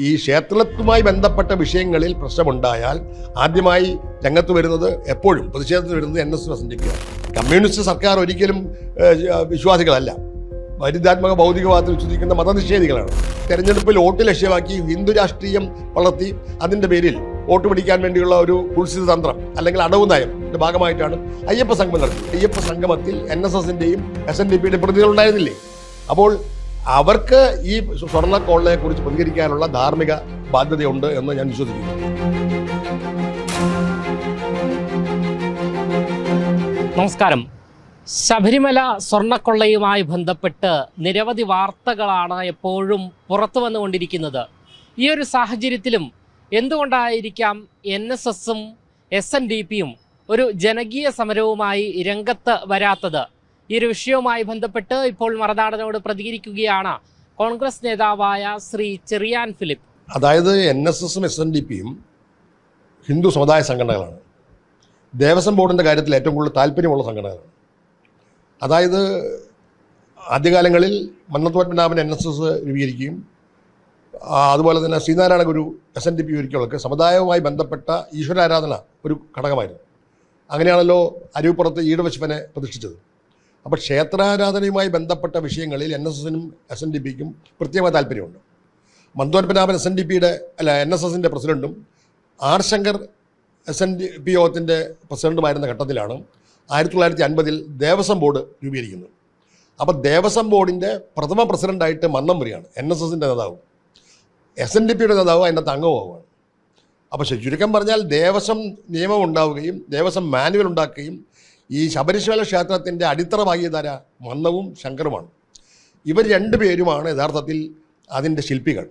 ഈ ക്ഷേത്രത്തുമായി ബന്ധപ്പെട്ട വിഷയങ്ങളിൽ പ്രശ്നമുണ്ടായാൽ ആദ്യമായി രംഗത്ത് വരുന്നത് എപ്പോഴും പ്രതിഷേധത്തിൽ വരുന്നത് എൻ എസ് പ്രസന്റിക്കുക കമ്മ്യൂണിസ്റ്റ് സർക്കാർ ഒരിക്കലും വിശ്വാസികളല്ല. വരിതാത്മക ഭൗതികവാദത്തിൽ വിശ്വസിക്കുന്ന മതനിഷേധികളാണ്. തെരഞ്ഞെടുപ്പിൽ വോട്ട് ലക്ഷ്യമാക്കി ഹിന്ദു രാഷ്ട്രീയം വളർത്തി അതിന്റെ പേരിൽ വോട്ട് പിടിക്കാൻ വേണ്ടിയുള്ള ഒരു കുൽസിത തന്ത്രം അല്ലെങ്കിൽ അടവ് ഇതിന്റെ ഭാഗമായിട്ടാണ് അയ്യപ്പ സംഗമം നടത്തിയത്. അയ്യപ്പ സംഗമത്തിൽ എൻ എസ് എസിന്റെയും എസ് എൻ ഡി പിയുടെ പ്രതികൾ ഉണ്ടായിരുന്നില്ലേ? അപ്പോൾ അവർക്ക് ഈ സ്വർണ കോളിനെ കുറിച്ച് പ്രതികരിക്കാനുള്ള ധാർമ്മിക ബാധ്യതയുണ്ട് എന്ന് ഞാൻ വിശ്വസിക്കുന്നു. നമസ്കാരം. ശബരിമല സ്വർണക്കൊള്ളയുമായി ബന്ധപ്പെട്ട് നിരവധി വാർത്തകളാണ് എപ്പോഴും പുറത്തു വന്നുകൊണ്ടിരിക്കുന്നത്. ഈ ഒരു സാഹചര്യത്തിലും എന്തുകൊണ്ടായിരിക്കാം എൻ എസ് എസും എസ് എൻ ഡി പിയും ഒരു ജനകീയ സമരവുമായി രംഗത്ത് വരാത്തത്? ഈ ഒരു വിഷയവുമായി ബന്ധപ്പെട്ട് ഇപ്പോൾ മറനാടനോട് പ്രതികരിക്കുകയാണ് കോൺഗ്രസ് നേതാവായ ശ്രീ ചെറിയാൻ ഫിലിപ്പ്. അതായത് എൻ എസ് എസും എസ് എൻ ഡി പിയും ഹിന്ദു സമുദായ സംഘടനകളാണ്. ദേവസ്വം ബോർഡിന്റെ കാര്യത്തിൽ ഏറ്റവും കൂടുതൽ താല്പര്യമുള്ള സംഘടനകളാണ്. അതായത് ആദ്യകാലങ്ങളിൽ Mannath Padmanabhan N S S രൂപീകരിക്കുകയും അതുപോലെ തന്നെ Sreenarayana Guru S N D P ഒരിക്കലൊക്കെ സമുദായവുമായി ബന്ധപ്പെട്ട ഈശ്വരാരാധന ഒരു ഘടകമായിരുന്നു. അങ്ങനെയാണല്ലോ അരുവിപ്പുറത്ത് ഈടവശിവനെ പ്രതിഷ്ഠിച്ചത്. അപ്പോൾ ക്ഷേത്രാരാധനയുമായി ബന്ധപ്പെട്ട വിഷയങ്ങളിൽ എൻ എസ് എസിനും എസ് എൻ ഡി പിക്കും പ്രത്യേക താല്പര്യമുണ്ട്. മന്ദോൻപനാഭൻ എസ് എൻ ഡി പിയുടെ അല്ല എൻ എസ് എസിന്റെ പ്രസിഡന്റും R Sankar S N D P യോഗത്തിന്റെ പ്രസിഡന്റുമായിരുന്ന ഘട്ടത്തിലാണ് ആയിരത്തി തൊള്ളായിരത്തി അൻപതിൽ ദേവസ്വം ബോർഡ് രൂപീകരിക്കുന്നത്. അപ്പോൾ ദേവസ്വം ബോർഡിന്റെ പ്രഥമ പ്രസിഡന്റായിട്ട് മന്നം വരികയാണ് എൻ എസ് എസിന്റെ നേതാവ്. എസ് എൻ ഡി പിയുടെ നേതാവ് അതിനകത്ത് അംഗമാവുകയാണ് അപ്പോൾ ചുരുക്കം പറഞ്ഞാൽ ദേവസ്വം നിയമം ഉണ്ടാവുകയും ദേവസ്വം മാനുവൽ ഉണ്ടാക്കുകയും ഈ ശബരിമല ക്ഷേത്രത്തിന്റെ അടിത്തറ ഭാഗ്യധാര മന്നവും ശങ്കറുമാണ്. ഇവർ രണ്ടുപേരുമാണ് യഥാർത്ഥത്തിൽ അതിന്റെ ശില്പികൾ.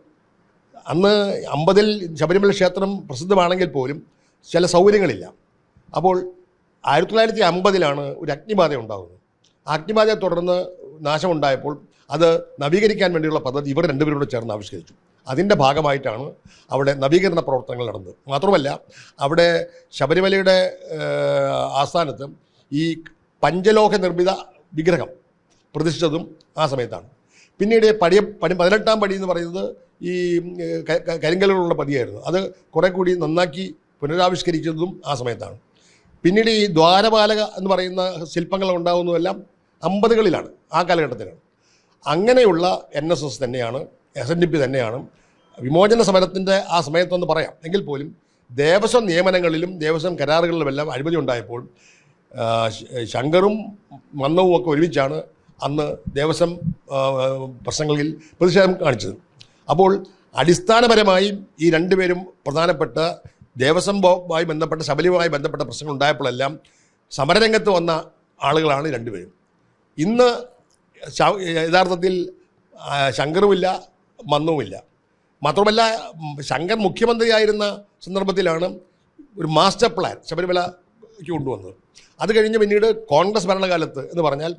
അന്ന് അമ്പതിൽ ശബരിമല ക്ഷേത്രം പ്രസിദ്ധമാണെങ്കിൽ പോലും ചില സൗകര്യങ്ങളില്ല. അപ്പോൾ ആയിരത്തി തൊള്ളായിരത്തി അമ്പതിലാണ് ഒരു അഗ്നിബാധ ഉണ്ടാകുന്നത്. ആ അഗ്നിബാധയെ തുടർന്ന് നാശമുണ്ടായപ്പോൾ അത് നവീകരിക്കാൻ വേണ്ടിയുള്ള പദ്ധതി ഇവർ രണ്ടുപേരോട് ചേർന്ന് ആവിഷ്കരിച്ചു. അതിന്റെ ഭാഗമായിട്ടാണ് അവിടെ നവീകരണ പ്രവർത്തനങ്ങൾ നടന്നത്. മാത്രമല്ല അവിടെ ശബരിമലയുടെ ആസ്ഥാനത്ത് ഈ പഞ്ചലോഹ നിർമ്മിത വിഗ്രഹം പ്രതിഷ്ഠിച്ചതും ആ സമയത്താണ്. പിന്നീട് പടിയ പടി പതിനെട്ടാം പടി എന്ന് പറയുന്നത് ഈ കരിങ്കലുകളുള്ള പതിയായിരുന്നു അത് കുറെ കൂടി നന്നാക്കി പുനരാവിഷ്കരിച്ചതും ആ സമയത്താണ്. പിന്നീട് ഈ ദ്വാരപാലക എന്ന് പറയുന്ന ശില്പങ്ങൾ ഉണ്ടാകുന്നതെല്ലാം അമ്പതുകളിലാണ് ആ കാലഘട്ടത്തിലാണ്. അങ്ങനെയുള്ള എൻ എസ് എസ് തന്നെയാണ് എസ് എൻ ഡി പി തന്നെയാണ് വിമോചന സമരത്തിന്റെ ആ സമയത്തൊന്ന് പറയാം. എങ്കിൽ പോലും ദേവസ്വം നിയമനങ്ങളിലും ദേവസ്വം കരാറുകളിലുമെല്ലാം അഴിമതി ഉണ്ടായപ്പോൾ ശങ്കറും മന്നവും ഒക്കെ ഒരുമിച്ചാണ് അന്ന് ദേവസ്വം പ്രശ്നങ്ങളിൽ പ്രതിഷേധം കാണിച്ചത്. അപ്പോൾ അടിസ്ഥാനപരമായി ഈ രണ്ടുപേരും പ്രധാനപ്പെട്ട ദേവസ്വം ബോർഡുമായി ബന്ധപ്പെട്ട ശബരിയുമായി ബന്ധപ്പെട്ട പ്രശ്നങ്ങൾ ഉണ്ടായപ്പോഴെല്ലാം സമരരംഗത്ത് വന്ന ആളുകളാണ് രണ്ടുപേരും. ഇന്ന് യഥാർത്ഥത്തിൽ ശങ്കറുമില്ല മന്നുമില്ല മാത്രമല്ല ശങ്കർ മുഖ്യമന്ത്രിയായിരുന്ന സന്ദർഭത്തിലാണ് ഒരു മാസ്റ്റർ പ്ലാൻ ശബരിമലയ്ക്ക് കൊണ്ടുവന്നത്. അത് കഴിഞ്ഞ് പിന്നീട് കോൺഗ്രസ് ഭരണകാലത്ത് എന്ന് പറഞ്ഞാൽ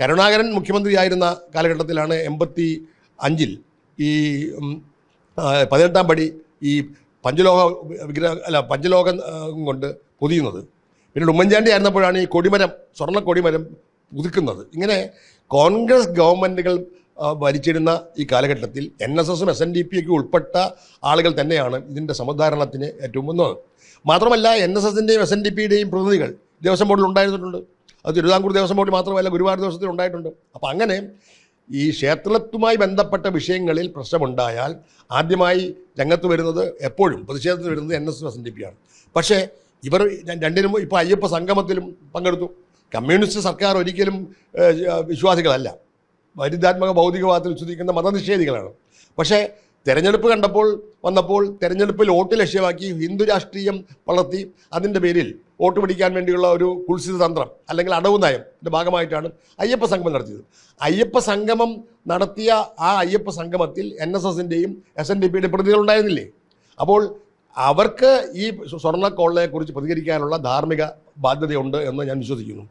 കരുണാകരൻ മുഖ്യമന്ത്രിയായിരുന്ന കാലഘട്ടത്തിലാണ് എൺപത്തി അഞ്ചിൽ ഈ പതിനെട്ടാം പടി ഈ പഞ്ചലോക വിഗ്രഹ അല്ല പഞ്ചലോകം കൊണ്ട് പൊതിയുന്നത്. പിന്നീട് ഉമ്മൻചാണ്ടി ആയിരുന്നപ്പോഴാണ് ഈ കൊടിമരം സ്വർണ കൊടിമരം പുതുക്കുന്നത്. ഇങ്ങനെ കോൺഗ്രസ് ഗവൺമെന്റുകൾ ഭരിച്ചിരുന്ന ഈ കാലഘട്ടത്തിൽ എൻ എസ് എസും എസ് എൻ ഡി പി ഒക്കെ ഉൾപ്പെട്ട ആളുകൾ തന്നെയാണ് ഇതിന്റെ സമുദ്ധാരണത്തിന് ഏറ്റവും മുന്നത്. മാത്രമല്ല എൻ എസ് എസിന്റെയും എസ് എൻ ഡി പിയുടെയും പ്രതിനിധികൾ ദേവസ്വം ബോർഡിൽ ഉണ്ടായിരുന്നിട്ടുണ്ട്. അത് തിരുവിതാംകൂർ ദേവസ്വം ബോർഡിൽ മാത്രമല്ല ഗുരുവായൂർ ദേവസ്വത്തിൽ ഉണ്ടായിട്ടുണ്ട്. അപ്പോൾ അങ്ങനെ ഈ ക്ഷേത്രത്തുമായി ബന്ധപ്പെട്ട വിഷയങ്ങളിൽ പ്രശ്നമുണ്ടായാൽ ആദ്യമായി രംഗത്ത് വരുന്നത് എപ്പോഴും പ്രതിഷേധത്തിൽ വരുന്നത് N S S N D P ആണ് പക്ഷേ ഇവർ രണ്ടിനും ഇപ്പോൾ അയ്യപ്പ സംഗമത്തിലും പങ്കെടുത്തു. കമ്മ്യൂണിസ്റ്റ് സർക്കാർ ഒരിക്കലും വിശ്വാസികളല്ല. വരിതാത്മക ഭൗതികവാദത്തിൽ വിശ്വസിക്കുന്ന മതനിഷേധികളാണ്. പക്ഷേ തെരഞ്ഞെടുപ്പ് കണ്ടപ്പോൾ വന്നപ്പോൾ തെരഞ്ഞെടുപ്പിൽ വോട്ട് ലക്ഷ്യമാക്കി ഹിന്ദു രാഷ്ട്രീയം വളർത്തി അതിന്റെ പേരിൽ വോട്ട് പിടിക്കാൻ വേണ്ടിയുള്ള ഒരു കുൽസിത തന്ത്രം അല്ലെങ്കിൽ അടവ് നയത്തിന്റെ ഭാഗമായിട്ടാണ് അയ്യപ്പ സംഗമം നടത്തിയത്. അയ്യപ്പ സംഗമം നടത്തിയ ആ അയ്യപ്പ സംഗമത്തിൽ എൻ എസ് എസിന്റെയും എസ് എൻ ഡി പിയുടെ പ്രതിനിധികൾ ഉണ്ടായിരുന്നില്ലേ അപ്പോൾ അവർക്ക് ഈ സ്വർണക്കോളിനെ കുറിച്ച് പ്രതികരിക്കാനുള്ള ധാർമ്മിക ബാധ്യതയുണ്ട് എന്ന് ഞാൻ വിശ്വസിക്കുന്നു.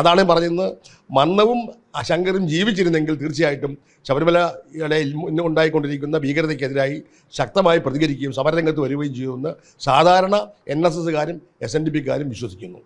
അതാണ് പറയുന്നത് മന്നവും ശങ്കരും ജീവിച്ചിരുന്നെങ്കിൽ തീർച്ചയായിട്ടും ശബരിമലയുടെ ഇന്ന് ഉണ്ടായിക്കൊണ്ടിരിക്കുന്ന ഭീകരതയ്ക്കെതിരായി ശക്തമായി പ്രതികരിക്കുകയും സമരരംഗത്ത് വരികയും ചെയ്യുമെന്ന് സാധാരണ എൻ എസ് എസ്സുകാരും എസ് എൻ ഡി പിക്കാരും വിശ്വസിക്കുന്നു.